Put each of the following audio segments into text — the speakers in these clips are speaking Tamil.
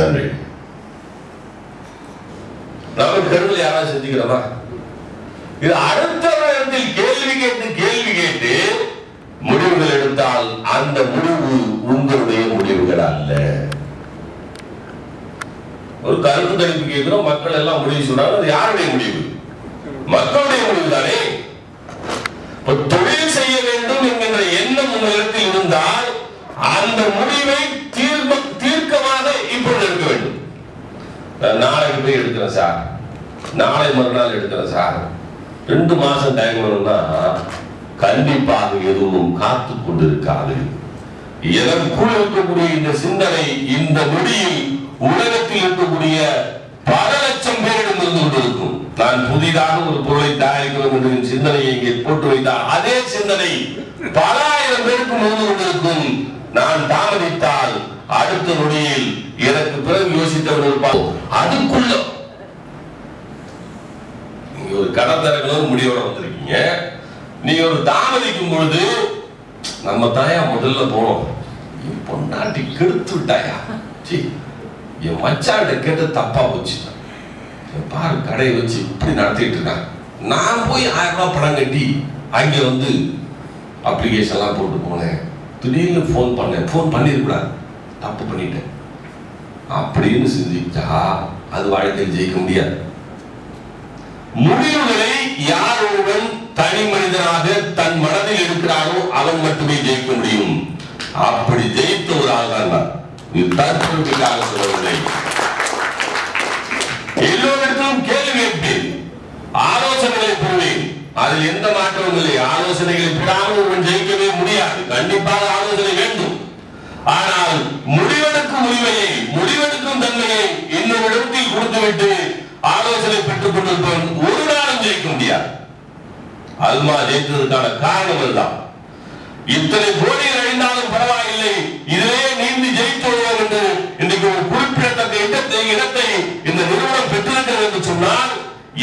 நன்றி. நமக்கு தெருவில் யாராவது செஞ்சுக்கிறோமா? இது அடுத்தவரிடத்தில் கேள்வி கேட்டு கேள்வி கேட்டு முடிவுகள் எடுத்தால் அந்த முடிவு உங்களுடைய முடிவுகள் அல்ல. ஒரு கருத்து கணிப்பு கேட்கிறோம் மக்கள் எல்லாம் முடிவு சொல்றாங்க அது யாருடைய முடிவு? மக்களுடைய முடிவு தானே? தொழில் செய்ய வேண்டும் என்கின்ற எண்ணம் உங்களிடத்தில் இருந்தால் அந்த முடிவை நாளைக்கு போய் எடுக்கிறேன் சார் நாளை மறுநாள் எடுக்கிறேன் சார் ரெண்டு மாசம் டைம் வரும்னா கண்டிப்பாக எதுவும் காத்து கொண்டிருக்காது. எனக்குள் இருக்கக்கூடிய இந்த சிந்தனை இந்த நொடியில் உலகத்தில் இருக்கக்கூடிய பல லட்சம் பேரிடம் இருந்து கொண்டிருக்கும். நான் புதிதாக ஒரு பொருளை தயாரிக்கிறோம் என்று சிந்தனையை இங்கே போட்டு வைத்தால் அதே சிந்தனை பல ஆயிரம் பேருக்கு இருந்து கொண்டிருக்கும். நான் தாமதித்தால் அடுத்த நொடியில் யோசித்தவர்கள் அதுக்குள்ள. நீங்க ஒரு கடன் திறக்கணும் முடிவோட வந்திருக்கீங்க. நீங்க ஒரு தாமதிக்கும் பொழுது நம்ம தாயா முதல்ல போறோம் பொண்டாட்டி கெடுத்து விட்டாயா? என் மச்சாண்ட கேட்டு தப்பா போச்சு. பாரு கடையை வச்சு இப்படி நடத்திட்டு இருக்கான் நான் போய் ஆயிரம் ரூபாய் பணம் கட்டி அங்க வந்து அப்ளிகேஷன்லாம் போட்டு போனேன். திடீர்னு ஃபோன் பண்ணேன். ஃபோன் பண்ணிருக்கூடாது தப்பு பண்ணிட்டேன். அப்படின்னு சிந்திச்சா அது வாழ்க்கையில் ஜெயிக்க முடியாது. முடிவுகளை யார் ஒருவன் தனி மனிதனாக தன் மனதில் இருக்கிறாரோ அவன் மட்டுமே ஜெயிக்க முடியும். அப்படி ஜெயித்த ஒரு ஆள் தான் இது தற்பொழுதுக்காக சொல்லவில்லை. எல்லோரிடத்திலும் கேள்வி கேட்பேன். ஆலோசனைகளை பெறுவேன். அதில் எந்த மாற்றமும் இல்லை. ஆலோசனைகளை பெறாமல் ஒருவன் ஜெயிக்கவே முடியாது. கண்டிப்பாக ஆலோசனை வேண்டும். ஆனால் முடிவை முடிவெடுக்கும் தன்மையை இன்னொரு இடத்தில் கொடுத்துவிட்டு ஆலோசனை பெற்றுக் கொண்டிருப்பவன் ஒரு நாளும் ஜெயிக்க முடியாது. அல்மா ஜெயித்ததற்கான காரணம் அதுதான். இத்தனை போட்டிகள் அழிந்தாலும் பரவாயில்லை இதிலே நீந்தி ஜெயித்து வருவோம் என்று இன்றைக்கு ஒரு குறிப்பிடத்தக்க இடத்தை இடத்தை இந்த நிறுவனம் பெற்றிருக்கிறது என்று சொன்னால்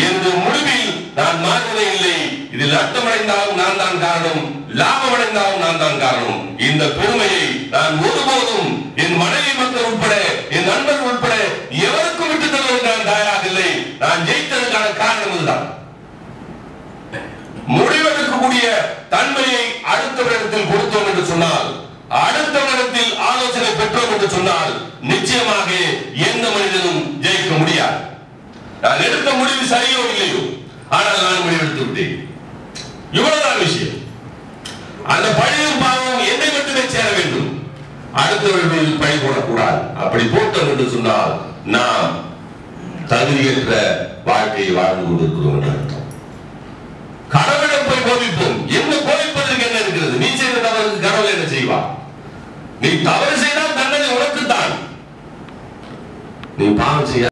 எனது முடிவில் நான் மாற்றவே இல்லை. இதில் அர்த்தமடைந்தாலும் நான் தான் காரணம் லாபமடைந்தாலும் நான் தான் காரணம். இந்த பெரும் நான் ஒருபோதும் என் மனைவி மக்கள் உட்பட என் நண்பர்கள் உட்பட எவருக்கும் விட்டு தருவதற்கு நான் தயாராக இல்லை நான் ஜெயித்ததற்கான காரணம் இதுதான். முடிவெடுக்கக்கூடிய தன்மையை அடுத்தவரிடத்தில் கொடுத்தோம் என்று சொன்னால் அடுத்தவரிடத்தில் ஆலோசனை பெற்றோம் என்று சொன்னால் நிச்சயமாக எந்த மனிதனும் ஜெயிக்க முடியாது. நான் எடுத்த முடிவு சரியோ இல்லையோ ஆனால் நான் முடிவெடுத்து விட்டேன். இவ்வளவுதான் விஷயம். அந்த பழைய பாவம் என்னை மட்டுமே சேர வேண்டும். அடுத்தவர்கள் பழி போடக்கூடாது. அப்படி போட்டோம் என்று சொன்னால் நாம் தகுதியற்ற வாழ்க்கையை வாழ்ந்து கொண்டிருக்கிறோம் என்று அர்த்தம். கடவுளிடம் போய் கோபிப்போம் என்ன கோபிப்பதற்கு என்ன இருக்கிறது? நீ செய்த தவறுக்கு கடவுள் என்ன செய்வா? நீ தவறு செய்தால் தண்டனை உனக்குத்தான். நீ பாவம் செய்ய